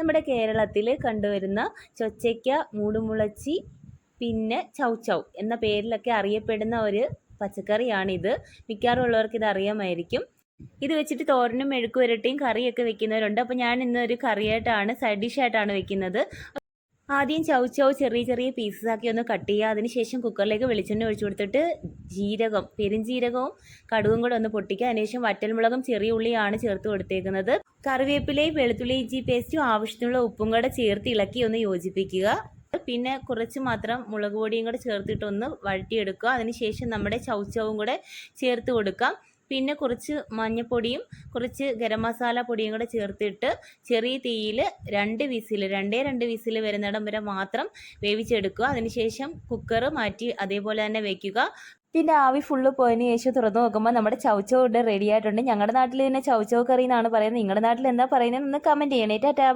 നമ്മുടെ കേരളത്തിൽ കണ്ടുവരുന്ന ചൊച്ചയ്ക്ക മൂടുമുളച്ചി പിന്നെ ചൗചൗ എന്ന പേരിലൊക്കെ അറിയപ്പെടുന്ന ഒരു പച്ചക്കറിയാണിത്. മിക്കവാറും ഉള്ളവർക്ക് ഇത് അറിയാമായിരിക്കും. ഇത് വെച്ചിട്ട് തോരനും മെഴുക്കുവരട്ടിയും കറിയൊക്കെ വെക്കുന്നവരുണ്ട്. അപ്പോൾ ഞാൻ ഇന്ന് ഒരു കറിയായിട്ടാണ് സൈഡ് ഡിഷായിട്ടാണ് വെക്കുന്നത്. ആദ്യം ചൗ ചൗ ചെറിയ ചെറിയ പീസസ് ആക്കി ഒന്ന് കട്ട് ചെയ്യുക. അതിനുശേഷം കുക്കറിലേക്ക് വെളിച്ചെണ്ണ ഒഴിച്ചു കൊടുത്തിട്ട് ജീരകം പെരുംജീരകവും കടുകും കൂടെ ഒന്ന് പൊട്ടിക്കുക. അതിനുശേഷം വറ്റൽമുളകും ചെറിയ ഉള്ളിയാണ് ചേർത്ത് കൊടുത്തേക്കുന്നത്. കറിവേപ്പിലയും വെളുത്തുള്ളി ഇഞ്ചി പേസ്റ്റും ആവശ്യത്തിനുള്ള ഉപ്പും കൂടെ ചേർത്ത് ഇളക്കി ഒന്ന് യോജിപ്പിക്കുക. പിന്നെ കുറച്ച് മാത്രം മുളക് പൊടിയും കൂടെ ചേർത്തിട്ടൊന്ന് വഴറ്റിയെടുക്കുക. അതിനുശേഷം നമ്മുടെ ചൗച്ചവും കൂടെ ചേർത്ത് കൊടുക്കാം. പിന്നെ കുറച്ച് മഞ്ഞൾപ്പൊടിയും കുറച്ച് ഗരം മസാല പൊടിയും കൂടെ ചേർത്തിട്ട് ചെറിയ തീയിൽ രണ്ട് വിസിൽ രണ്ടേ രണ്ട് വിസിൽ വരുന്നിടം വരെ മാത്രം വേവിച്ചെടുക്കുക. അതിനുശേഷം കുക്കർ മാറ്റി അതേപോലെ തന്നെ വയ്ക്കുക പിന്നെ ആവി ഫുള്ള് പോയതിന് ശേഷം തുറന്നു നോക്കുമ്പോൾ നമ്മുടെ ചൗച്ചോ ഇവിടെ റെഡി ആയിട്ടുണ്ട്. ഞങ്ങളുടെ നാട്ടിൽ തന്നെ ചൗച്ചോ കറി എന്നാണ് പറയുന്നത്. നിങ്ങളുടെ നാട്ടിൽ എന്താ പറയുന്നത് ഒന്ന് കമന്റ് ചെയ്യണേ. ടാറ്റാ.